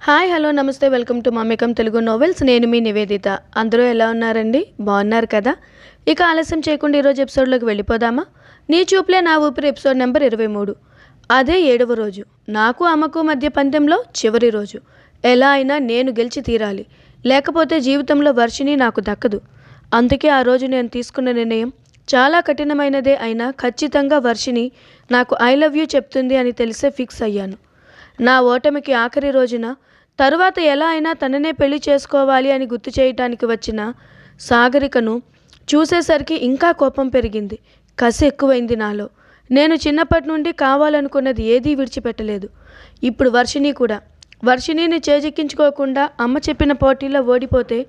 Hi hello namaste welcome to మమ్మకం Telugu novels. నేను మీ నివేదిత. అందరూ ఎలా ఉన్నారండి? బాగున్నారు కదా? ఇక ఆలస్యం చేయకుండా ఈరోజు ఎపిసోడ్లోకి వెళ్ళిపోదామా? నీ చూపులే నా ఊపిరి ఎపిసోడ్ నెంబర్ ఇరవై మూడు. అదే ఏడవ రోజు. నాకు అమ్మకు మధ్య పందెంలో చివరి రోజు. ఎలా అయినా నేను గెలిచి తీరాలి. లేకపోతే జీవితంలో వర్షిని నాకు దక్కదు. అందుకే ఆ రోజు నేను తీసుకున్న నిర్ణయం చాలా కఠినమైనదే అయినా ఖచ్చితంగా వర్షిని నాకు ఐ లవ్ యూ చెప్తుంది అని తెలిసే ఫిక్స్ అయ్యాను. నా ఓటమికి ఆఖరి రోజున తరువాత ఎలా అయినా తననే పెళ్ళి చేసుకోవాలి అని గుర్తు చేయటానికి వచ్చిన సాగరికను చూసేసరికి ఇంకా కోపం పెరిగింది. కసి ఎక్కువైంది నాలో. నేను చిన్నప్పటి నుండి కావాలనుకున్నది ఏదీ విడిచిపెట్టలేదు. ఇప్పుడు వర్షిణి కూడా. వర్షిణిని చేజిక్కించుకోకుండా అమ్మ చెప్పిన పోటీలో ఓడిపోతే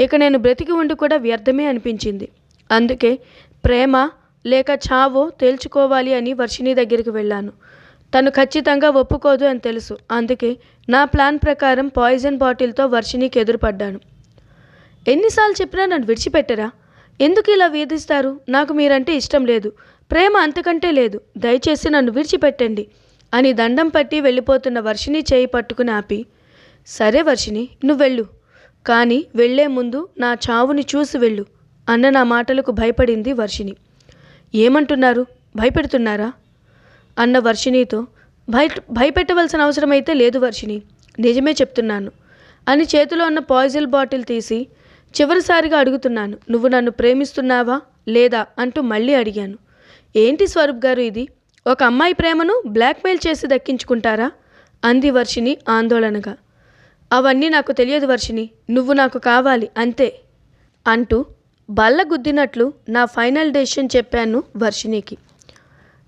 ఇక నేను బ్రతికి ఉండి కూడా వ్యర్థమే అనిపించింది. అందుకే ప్రేమ లేక చావో తేల్చుకోవాలి అని వర్షిణి దగ్గరికి వెళ్ళాను. తను ఖచ్చితంగా ఒప్పుకోదు అని తెలుసు. అందుకే నా ప్లాన్ ప్రకారం పాయిజన్ బాటిల్తో వర్షినికి ఎదురుపడ్డాను. ఎన్నిసార్లు చెప్పినా నన్ను విడిచిపెట్టరా? ఎందుకు ఇలా వేధిస్తారు? నాకు మీరంటే ఇష్టం లేదు. ప్రేమ అంతకంటే లేదు. దయచేసి నన్ను విడిచిపెట్టండి అని దండం పట్టి వెళ్ళిపోతున్న వర్షిని చేయి పట్టుకుని ఆపి సరే వర్షిని నువ్వు వెళ్ళు. కానీ వెళ్ళే ముందు నా చావుని చూసి వెళ్ళు అన్న నా మాటలకు భయపడింది వర్షిని ఏమంటున్నారు? భయపెడుతున్నారా? అన్న వర్షిణితో భయ భయపెట్టవలసిన అవసరం అయితే లేదు వర్షిణి నిజమే చెప్తున్నాను అని చేతిలో ఉన్న పాయిజల్ బాటిల్ తీసి చివరిసారిగా అడుగుతున్నాను నువ్వు నన్ను ప్రేమిస్తున్నావా లేదా? అంటూ మళ్ళీ అడిగాను. ఏంటి స్వరూప్ గారు ఇది? ఒక అమ్మాయి ప్రేమను బ్లాక్మెయిల్ చేసి దక్కించుకుంటారా? అంది వర్షిని ఆందోళనగా. అవన్నీ నాకు తెలియదు వర్షిని నువ్వు నాకు కావాలి అంతే అంటూ బల్ల గుద్దినట్లు నా ఫైనల్ డెసిషన్ చెప్పాను వర్షినికి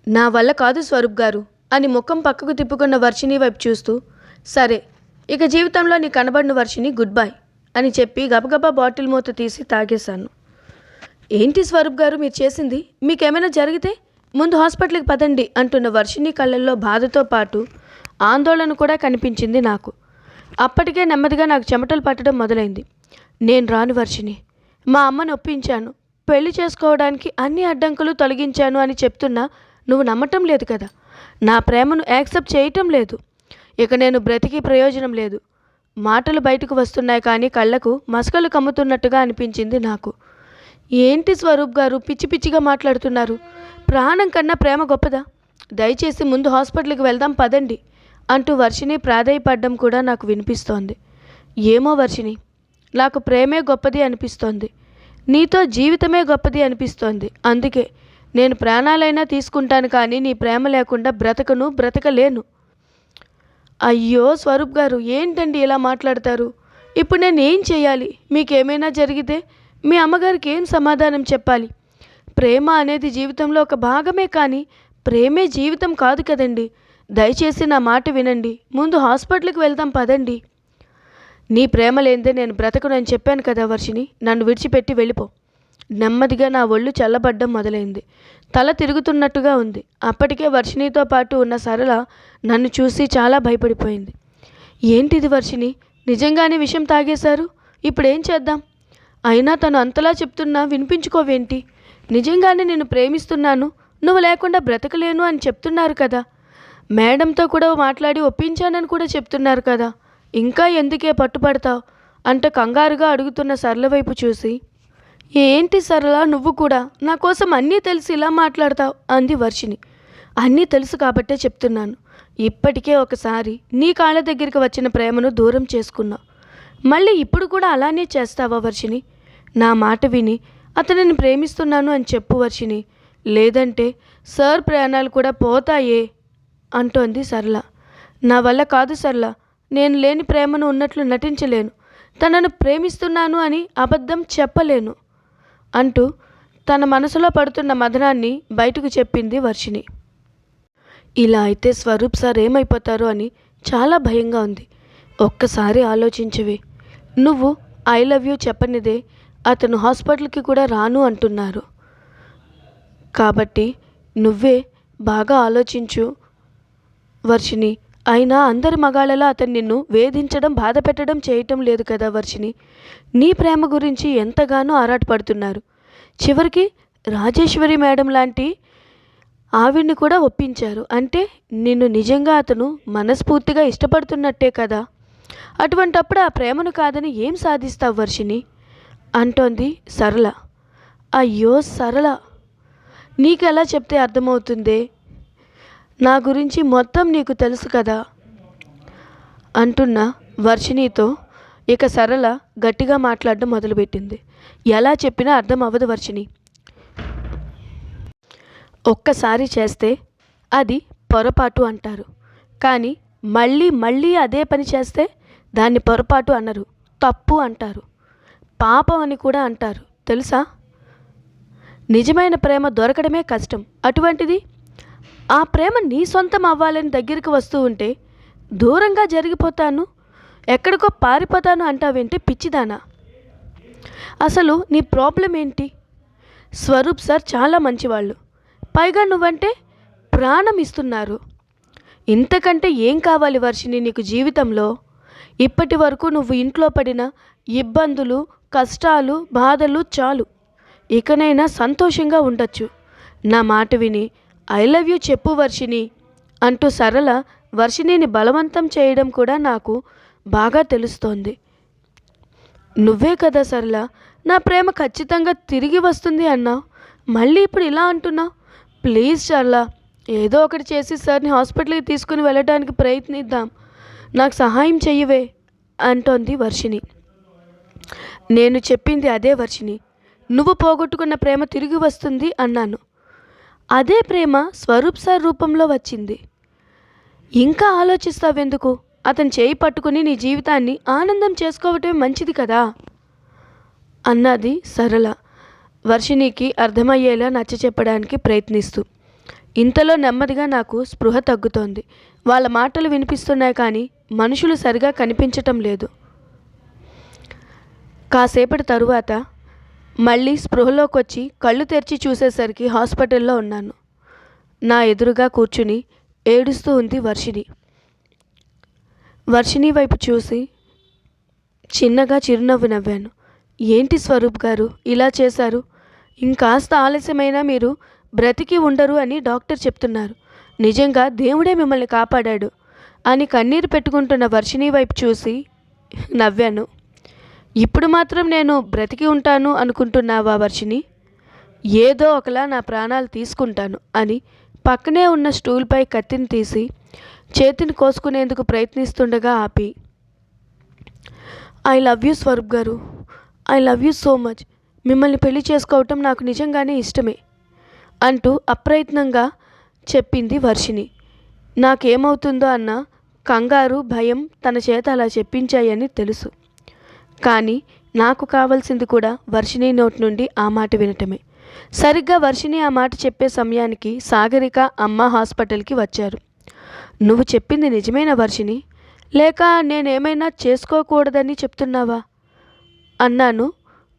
నా వల్ల కాదు స్వరూప్ గారు అని ముఖం పక్కకు తిప్పుకున్న వర్షిని వైపు చూస్తూ సరే ఇక జీవితంలో నీ కనబడిన వర్షిని గుడ్ బై అని చెప్పి గబగబా బాటిల్ మూత తీసి తాగేశాను. ఏంటి స్వరూప్ గారు మీరు చేసింది? మీకేమైనా జరిగితే ముందు హాస్పిటల్కి పదండి అంటున్న వర్షిని కళ్ళల్లో బాధతో పాటు ఆందోళన కూడా కనిపించింది నాకు. అప్పటికే నెమ్మదిగా నాకు చెమటలు పట్టడం మొదలైంది. నేను రాను వర్షిని మా అమ్మను ఒప్పించాను. పెళ్ళి చేసుకోవడానికి అన్ని అడ్డంకులు తొలగించాను అని చెప్తున్నా నువ్వు నమ్మటం లేదు కదా. నా ప్రేమను యాక్సెప్ట్ చేయటం లేదు. ఇక నేను బ్రతికి ప్రయోజనం లేదు. మాటలు బయటకు వస్తున్నాయి కానీ కళ్ళకు మసకలు కమ్ముతున్నట్టుగా అనిపించింది నాకు. ఏంటి స్వరూప్ గారు పిచ్చి పిచ్చిగా మాట్లాడుతున్నారు? ప్రాణం కన్నా ప్రేమ గొప్పదా? దయచేసి ముందు హాస్పిటల్కి వెళ్దాం పదండి అంటూ వర్షిని ప్రాధేయపడ్డం కూడా నాకు వినిపిస్తోంది. ఏమో వర్షిని నాకు ప్రేమే గొప్పది అనిపిస్తోంది. నీతో జీవితమే గొప్పది అనిపిస్తోంది. అందుకే నేను ప్రాణాలైనా తీసుకుంటాను కానీ నీ ప్రేమ లేకుండా బ్రతకను బ్రతకలేను. అయ్యో స్వరూప్ గారు ఏంటండి ఇలా మాట్లాడతారు? ఇప్పుడు నేను ఏం చేయాలి? మీకేమైనా జరిగితే మీ అమ్మగారికి ఏం సమాధానం చెప్పాలి? ప్రేమ అనేది జీవితంలో ఒక భాగమే కానీ ప్రేమే జీవితం కాదు కదండి. దయచేసి నా మాట వినండి. ముందు హాస్పిటల్కి వెళ్దాం పదండి. నీ ప్రేమ లేనిదే నేను బ్రతకనని చెప్పాను కదా వర్షిని నన్ను విడిచిపెట్టి వెళ్ళిపో. నెమ్మదిగా నా ఒళ్ళు చల్లబడ్డం మొదలైంది. తల తిరుగుతున్నట్టుగా ఉంది. అప్పటికే వర్షినితో పాటు ఉన్న సరళ నన్ను చూసి చాలా భయపడిపోయింది. ఏంటిది వర్షిని నిజంగానే విషయం తాగేశారు? ఇప్పుడేం చేద్దాం? అయినా తను అంతలా చెప్తున్నా వినిపించుకోవేంటి? నిజంగానే నేను ప్రేమిస్తున్నాను. నువ్వు లేకుండా బ్రతకలేను అని చెప్తున్నారు కదా. మేడంతో కూడా మాట్లాడి ఒప్పించానని కూడా చెప్తున్నారు కదా. ఇంకా ఎందుకే పట్టుపడతావు? అంట కంగారుగా అడుగుతున్న సరళ వైపు చూసి ఏంటి సరళ నువ్వు కూడా? నా కోసం అన్నీ తెలిసి ఇలా మాట్లాడతావు అంది వర్షిని అన్నీ తెలుసు కాబట్టే చెప్తున్నాను. ఇప్పటికే ఒకసారి నీ కాళ్ళ దగ్గరికి వచ్చిన ప్రేమను దూరం చేసుకున్నా. మళ్ళీ ఇప్పుడు కూడా అలానే చేస్తావా వర్షిని నా మాట విని అతనిని ప్రేమిస్తున్నాను అని చెప్పు వర్షిని లేదంటే సార్ ప్రయాణాలు కూడా పోతాయే అంటోంది సరళ. నా వల్ల కాదు సరళ. నేను లేని ప్రేమను ఉన్నట్లు నటించలేను. తనను ప్రేమిస్తున్నాను అని అబద్ధం చెప్పలేను. అంటూ తన మనసులో పడుతున్న మదనాన్ని బయటకు చెప్పింది వర్షిణి. ఇలా అయితే స్వరూప్ సార్ ఏమైపోతారో అని చాలా భయంగా ఉంది. ఒక్కసారి ఆలోచించవే. నువ్వు ఐ లవ్ యూ చెప్పనిదే అతను హాస్పిటల్కి కూడా రాను అంటున్నారు. కాబట్టి నువ్వే బాగా ఆలోచించు వర్షిని అయినా అందరి మగాళ్ళలా అతను నిన్ను వేధించడం బాధ పెట్టడం చేయటం లేదు కదా వర్షిని నీ ప్రేమ గురించి ఎంతగానో ఆరాటపడుతున్నారు. చివరికి రాజేశ్వరి మేడం లాంటి ఆవిడ్ని కూడా ఒప్పించారు. అంటే నిన్ను నిజంగా అతను మనస్ఫూర్తిగా ఇష్టపడుతున్నట్టే కదా? అటువంటప్పుడు ఆ ప్రేమను కాదని ఏం సాధిస్తావు వర్షిని అంటోంది సరళ. అయ్యో సరళ! నీకెలా చెప్తే అర్థమవుతుందే? నా గురించి మొత్తం నీకు తెలుసు కదా? అంటున్న వర్షిణితో ఇక సరళ గట్టిగా మాట్లాడడం మొదలుపెట్టింది. ఎలా చెప్పినా అర్థం అవ్వదు వర్షిణి. ఒక్కసారి చేస్తే అది పొరపాటు అంటారు. కానీ మళ్ళీ మళ్ళీ అదే పని చేస్తే దాన్ని పొరపాటు అనరు తప్పు అంటారు. పాపం అని కూడా అంటారు తెలుసా? నిజమైన ప్రేమ దొరకడమే కష్టం. అటువంటిది ఆ ప్రేమ నీ సొంతం అవ్వాలని దగ్గరికి వస్తూ ఉంటే దూరంగా జరిగిపోతాను. ఎక్కడికో పారిపోతాను అంటావేంటి పిచ్చిదానా? అసలు నీ ప్రాబ్లం ఏంటి? స్వరూప్ సార్ చాలా మంచివాళ్ళు. పైగా నువ్వంటే ప్రాణం ఇస్తున్నారు. ఇంతకంటే ఏం కావాలి వర్షిని నీకు జీవితంలో? ఇప్పటి వరకు నువ్వు ఇంట్లో పడిన ఇబ్బందులు కష్టాలు బాధలు చాలు. ఇకనైనా సంతోషంగా ఉండొచ్చు. నా మాట విని ఐ లవ్ యూ చెప్పు వర్షిణి అంటూ సరళ వర్షిణిని బలవంతం చేయడం కూడా నాకు బాగా తెలుస్తోంది. నువ్వే కదా సరళ నా ప్రేమ ఖచ్చితంగా తిరిగి వస్తుంది అన్నావు మళ్ళీ ఇప్పుడు ఇలా అంటున్నావు ప్లీజ్ సరళ ఏదో ఒకటి చేసి సార్ని హాస్పిటల్కి తీసుకుని వెళ్ళడానికి ప్రయత్నిద్దాం. నాకు సహాయం చెయ్యవే అంటోంది వర్షిణి. నేను చెప్పింది అదే వర్షిణి. నువ్వు పోగొట్టుకున్న ప్రేమ తిరిగి వస్తుంది అన్నాను. అదే ప్రేమ స్వరూప్ సార్ రూపంలో వచ్చింది. ఇంకా ఆలోచిస్తావెందుకు? అతను చేయి పట్టుకుని నీ జీవితాన్ని ఆనందం చేసుకోవటమే మంచిది కదా? అన్నది సరళ. వర్షిణికి అర్థమయ్యేలా నచ్చ చెప్పడానికి ప్రయత్నిస్తూ. ఇంతలో నెమ్మదిగా నాకు స్పృహ తగ్గుతోంది. వాళ్ళ మాటలు వినిపిస్తున్నాయి కానీ మనుషులు సరిగా కనిపించటం లేదు. కాసేపటి తరువాత మళ్ళీ స్పృహలోకి వచ్చి కళ్ళు తెరిచి చూసేసరికి హాస్పిటల్లో ఉన్నాను. నా ఎదురుగా కూర్చుని ఏడుస్తూ ఉంది వర్షిణి. వర్షిణి వైపు చూసి చిన్నగా చిరునవ్వు నవ్వాను. ఏంటి స్వరూప్ గారు ఇలా చేశారు? ఇంకాస్త ఆలస్యమైనా మీరు బ్రతికి ఉండరు అని డాక్టర్ చెప్తున్నారు. నిజంగా దేవుడే మిమ్మల్ని కాపాడాడు అని కన్నీరు పెట్టుకుంటున్న వర్షిణి వైపు చూసి నవ్వాను. ఇప్పుడు మాత్రం నేను బ్రతికి ఉంటాను అనుకుంటున్నావా వర్షిని ఏదో ఒకలా నా ప్రాణాలు తీసుకుంటాను అని పక్కనే ఉన్న స్టూల్పై కత్తిని తీసి చేతిని కోసుకునేందుకు ప్రయత్నిస్తుండగా ఆపి ఐ లవ్ యూ స్వరూప్ గారు. I love you so much. మిమ్మల్ని పెళ్ళి చేసుకోవటం నాకు నిజంగానే ఇష్టమే అంటూ అప్రయత్నంగా చెప్పింది వర్షిని నాకేమవుతుందో అన్న కంగారు భయం తన చేత అలా చెప్పించాయని తెలుసు. కానీ నాకు కావలసింది కూడా వర్షిణి నోటి నుండి ఆ మాట వినటమే. సరిగ్గా వర్షిణి ఆ మాట చెప్పే సమయానికి సాగరిక అమ్మ హాస్పిటల్కి వచ్చారు. నువ్వు చెప్పింది నిజమైన వర్షిణి? లేక నేనేమైనా చేసుకోకూడదని చెప్తున్నావా? అన్నాను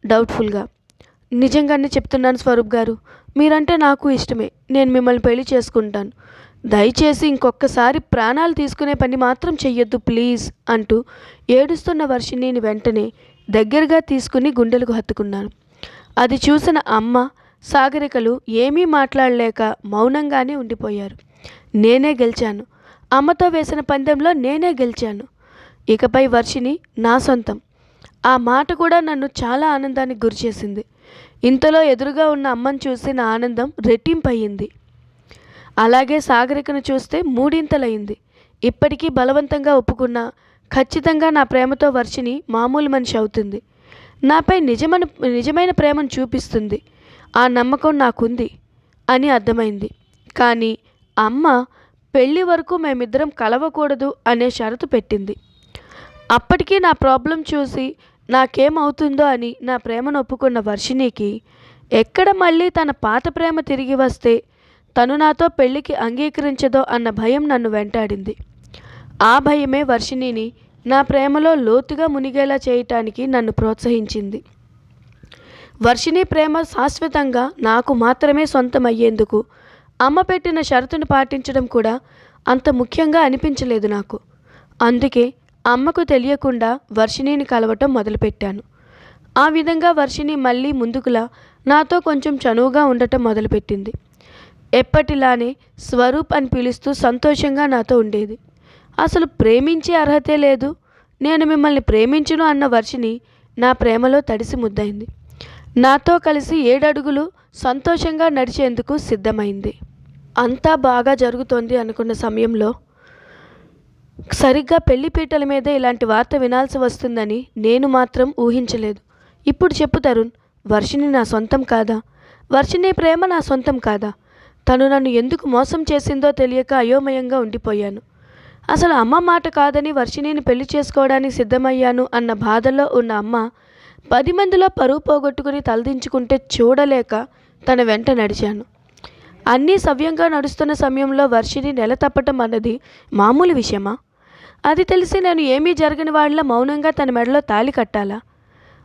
డౌట్ఫుల్గా. నిజంగానే చెప్తున్నాను స్వరూప్ గారు. మీరంటే నాకు ఇష్టమే. నేను మిమ్మల్ని పెళ్ళి చేసుకుంటాను. దయచేసి ఇంకొకసారి ప్రాణాలు తీసుకునే పని మాత్రం చెయ్యొద్దు ప్లీజ్ అంటూ ఏడుస్తున్న వర్షిణిని వెంటనే దగ్గరగా తీసుకుని గుండెలకు హత్తుకున్నాను. అది చూసిన అమ్మ సాగరికలు ఏమీ మాట్లాడలేక మౌనంగానే ఉండిపోయారు. నేనే గెలిచాను. అమ్మతో వేసిన పందెంలో నేనే గెలిచాను. ఇకపై వర్షిని నా సొంతం. ఆ మాట కూడా నన్ను చాలా ఆనందానికి గురిచేసింది. ఇంతలో ఎదురుగా ఉన్న అమ్మని చూసిన ఆనందం రెట్టింపయ్యింది. అలాగే సాగరికను చూస్తే మూడింతలయింది ఇప్పటికీ బలవంతంగా ఒప్పుకున్న ఖచ్చితంగా నా ప్రేమతో వర్షిని మామూలు మనిషి అవుతుంది. నాపై నిజమైన నిజమైన ప్రేమను చూపిస్తుంది. ఆ నమ్మకం నాకుంది అని అర్థమైంది. కానీ అమ్మ పెళ్ళి వరకు మేమిద్దరం కలవకూడదు అనే షరతు పెట్టింది. అప్పటికీ నా ప్రాబ్లం చూసి నాకేమవుతుందో అని నా ప్రేమను ఒప్పుకున్న వర్షినికి ఎక్కడ మళ్ళీ తన పాత ప్రేమ తిరిగి వస్తే తను నాతో పెళ్ళికి అంగీకరించదో అన్న భయం నన్ను వెంటాడింది. ఆ భయమే వర్షిణిని నా ప్రేమలో లోతుగా మునిగేలా చేయటానికి నన్ను ప్రోత్సహించింది. వర్షిణి ప్రేమ శాశ్వతంగా నాకు మాత్రమే సొంతమయ్యేందుకు అమ్మ పెట్టిన షరతును పాటించడం కూడా అంత ముఖ్యంగా అనిపించలేదు నాకు. అందుకే అమ్మకు తెలియకుండా వర్షిణిని కలవటం మొదలుపెట్టాను. ఆ విధంగా వర్షిణి మళ్ళీ ముందుకులా నాతో కొంచెం చనువుగా ఉండటం మొదలుపెట్టింది. ఎప్పటిలానే స్వరూప్ అని పిలుస్తూ సంతోషంగా నాతో ఉండేది. అసలు ప్రేమించే అర్హతే లేదు. నేను మిమ్మల్ని ప్రేమించును అన్న వర్షిని నా ప్రేమలో తడిసి ముద్దయింది. నాతో కలిసి ఏడడుగులు సంతోషంగా నడిచేందుకు సిద్ధమైంది. అంతా బాగా జరుగుతోంది అనుకున్న సమయంలో సరిగ్గా పెళ్ళిపీటల మీద ఇలాంటి వార్త వినాల్సి వస్తుందని నేను మాత్రం ఊహించలేదు. ఇప్పుడు చెప్పు తరుణ్ వర్షిని నా సొంతం కాదా? వర్షిని ప్రేమ నా సొంతం కాదా? తను నన్ను ఎందుకు మోసం చేసిందో తెలియక అయోమయంగా ఉండిపోయాను. అసలు అమ్మ మాట కాదని వర్షిణిని పెళ్ళి చేసుకోవడానికి సిద్ధమయ్యాను అన్న బాధలో ఉన్న అమ్మ పది మందిలో పరువు పోగొట్టుకుని తలదించుకుంటే చూడలేక తన వెంట నడిచాను. అన్నీ సవ్యంగా నడుస్తున్న సమయంలో వర్షిని నెల తప్పటం అన్నది మామూలు విషయమా? అది తెలిసి నేను ఏమీ జరగని వాళ్ళ మౌనంగా తన మెడలో తాళి కట్టాలా?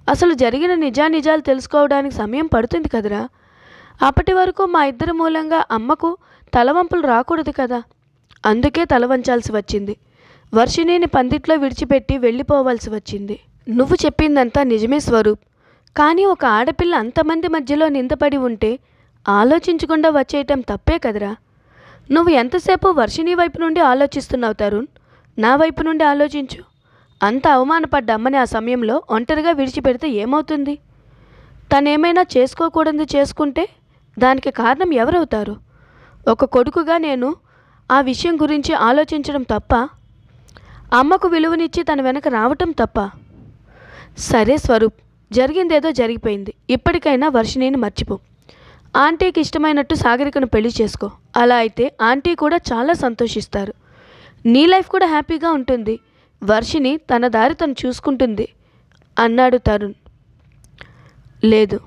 అసలు జరిగిన నిజానిజాలు తెలుసుకోవడానికి సమయం పడుతుంది కదరా? అప్పటి వరకు మా ఇద్దరి మూలంగా అమ్మకు తలవంపులు రాకూడదు కదా. అందుకే తల వంచాల్సి వచ్చింది. వర్షిణిని పందిట్లో విడిచిపెట్టి వెళ్ళిపోవాల్సి వచ్చింది. నువ్వు చెప్పిందంతా నిజమే స్వరూప్. కానీ ఒక ఆడపిల్ల అంతమంది మధ్యలో నిందపడి ఉంటే ఆలోచించకుండా వచ్చేయటం తప్పే కదరా. నువ్వు ఎంతసేపు వర్షిణి వైపు నుండి ఆలోచిస్తున్నావు తరుణ్? నా వైపు నుండి ఆలోచించు. అంత అవమానపడ్డ అమ్మని ఆ సమయంలో ఒంటరిగా విడిచిపెడితే ఏమవుతుంది? తనేమైనా చేసుకోకూడదు చేసుకుంటే దానికి కారణం ఎవరవుతారు? ఒక కొడుకుగా నేను ఆ విషయం గురించి ఆలోచించడం తప్ప అమ్మకు విలువనిచ్చి తన వెనక రావటం తప్ప. సరే స్వరూప్ జరిగిందేదో జరిగిపోయింది. ఇప్పటికైనా వర్షిణిని మర్చిపో. ఆంటీకి ఇష్టమైనట్టు సాగరికను పెళ్ళి చేసుకో. అలా అయితే ఆంటీ కూడా చాలా సంతోషిస్తారు. నీ లైఫ్ కూడా హ్యాపీగా ఉంటుంది. వర్షిని తన దారి తను చూసుకుంటుంది అన్నాడు తరుణ్. లేదు.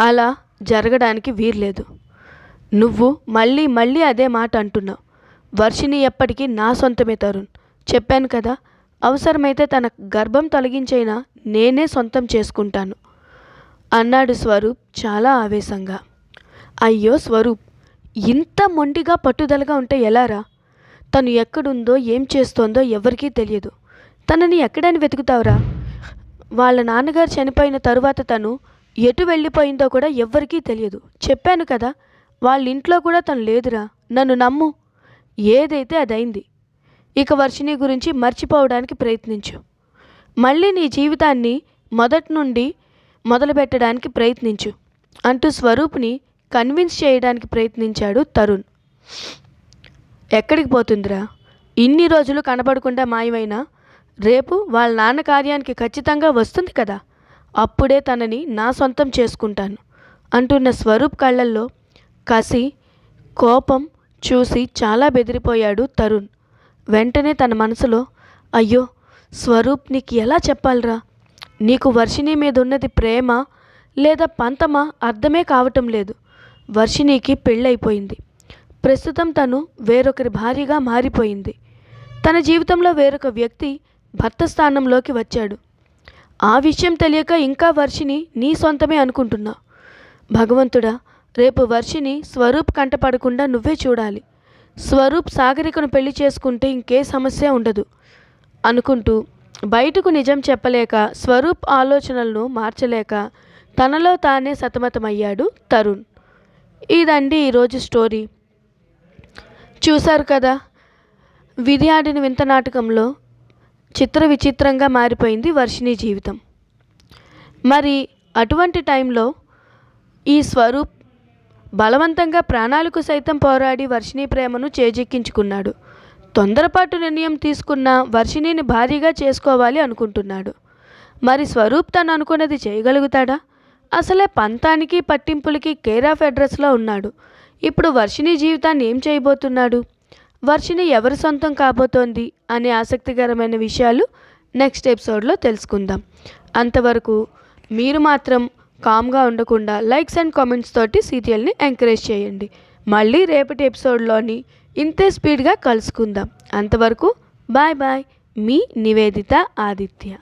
అలా జరగడానికి వీర్లేదు నువ్వు మళ్ళీ మళ్ళీ అదే మాట అంటున్నావు. వర్షిని ఎప్పటికీ నా సొంతమే తరుణ్. చెప్పాను కదా అవసరమైతే తన గర్భం తొలగించైనా నేనే సొంతం చేసుకుంటాను. అన్నాడు స్వరూప్ చాలా ఆవేశంగా. అయ్యో స్వరూప్ ఇంత మొండిగా పట్టుదలగా ఉంటే ఎలారా? తను ఎక్కడుందో ఏం చేస్తోందో ఎవరికీ తెలియదు. తనని ఎక్కడని వెతుకుతావురా? వాళ్ళ నాన్నగారు చనిపోయిన తరువాత తను ఎటు వెళ్ళిపోయిందో కూడా ఎవ్వరికీ తెలియదు. చెప్పాను కదా వాళ్ళ ఇంట్లో కూడా తను లేదురా నన్ను నమ్ము. ఏదైతే అదైంది ఇక వర్షిణి గురించి మర్చిపోవడానికి ప్రయత్నించు. మళ్ళీ నీ జీవితాన్ని మొదటి నుండి మొదలుపెట్టడానికి ప్రయత్నించు అంటూ స్వరూప్ని కన్విన్స్ చేయడానికి ప్రయత్నించాడు తరుణ్. ఎక్కడికి పోతుందిరా? ఇన్ని రోజులు కనబడకుండా మాయమైనా? రేపు వాళ్ళ నాన్న కార్యానికి ఖచ్చితంగా వస్తుంది కదా. అప్పుడే తనని నా సొంతం చేసుకుంటాను అంటున్న స్వరూప్ కళ్ళల్లో కసి కోపం చూసి చాలా బెదిరిపోయాడు తరుణ్. వెంటనే తన మనసులో అయ్యో స్వరూప్ నీకు ఎలా చెప్పాలరా? నీకు వర్షిణి మీద ఉన్నది ప్రేమ లేదా పంతమా? అర్థమే కావటం లేదు. వర్షిణికి పెళ్ళైపోయింది ప్రస్తుతం తను వేరొకరి భార్యగా మారిపోయింది. తన జీవితంలో వేరొక వ్యక్తి భర్త స్థానంలోకి వచ్చాడు. ఆ విషయం తెలియక ఇంకా వర్షిని నీ సొంతమే అనుకుంటున్నా. భగవంతుడా రేపు వర్షిని స్వరూప్ కంటపడకుండా నువ్వే చూడాలి. స్వరూప్ సాగరికను పెళ్ళి చేసుకుంటే ఇంకే సమస్య ఉండదు. అనుకుంటూ బయటకు నిజం చెప్పలేక స్వరూప్ ఆలోచనలను మార్చలేక తనలో తానే సతమతమయ్యాడు తరుణ్. ఇదండి ఈరోజు స్టోరీ. చూశారు కదా విధి ఆడిన వింత నాటకంలో చిత్ర విచిత్రంగా మారిపోయింది వర్షిణి జీవితం. మరి అటువంటి టైంలో ఈ స్వరూప్ బలవంతంగా ప్రాణాలకు సైతం పోరాడి వర్షిణి ప్రేమను చేజిక్కించుకున్నాడు. తొందరపాటు నిర్ణయం తీసుకున్న వర్షిణిని భారీగా చేసుకోవాలి అనుకుంటున్నాడు. మరి స్వరూప్ తను అనుకున్నది చేయగలుగుతాడా? అసలే పంతానికి పట్టింపులకి కేర్ ఆఫ్ అడ్రస్లో ఉన్నాడు. ఇప్పుడు వర్షిణి జీవితాన్ని ఏం చేయబోతున్నాడు? వర్షిని ఎవరి సొంతం కాబోతోంది అనే ఆసక్తికరమైన విషయాలు నెక్స్ట్ ఎపిసోడ్లో తెలుసుకుందాం. అంతవరకు మీరు మాత్రం కామ్గా ఉండకుండా లైక్స్ అండ్ కామెంట్స్ తోటి సీరియల్ని ఎంకరేజ్ చేయండి. మళ్ళీ రేపటి ఎపిసోడ్లోని ఇంతే స్పీడ్గా కలుసుకుందాం. అంతవరకు బాయ్ బాయ్. మీ నివేదిత ఆదిత్య.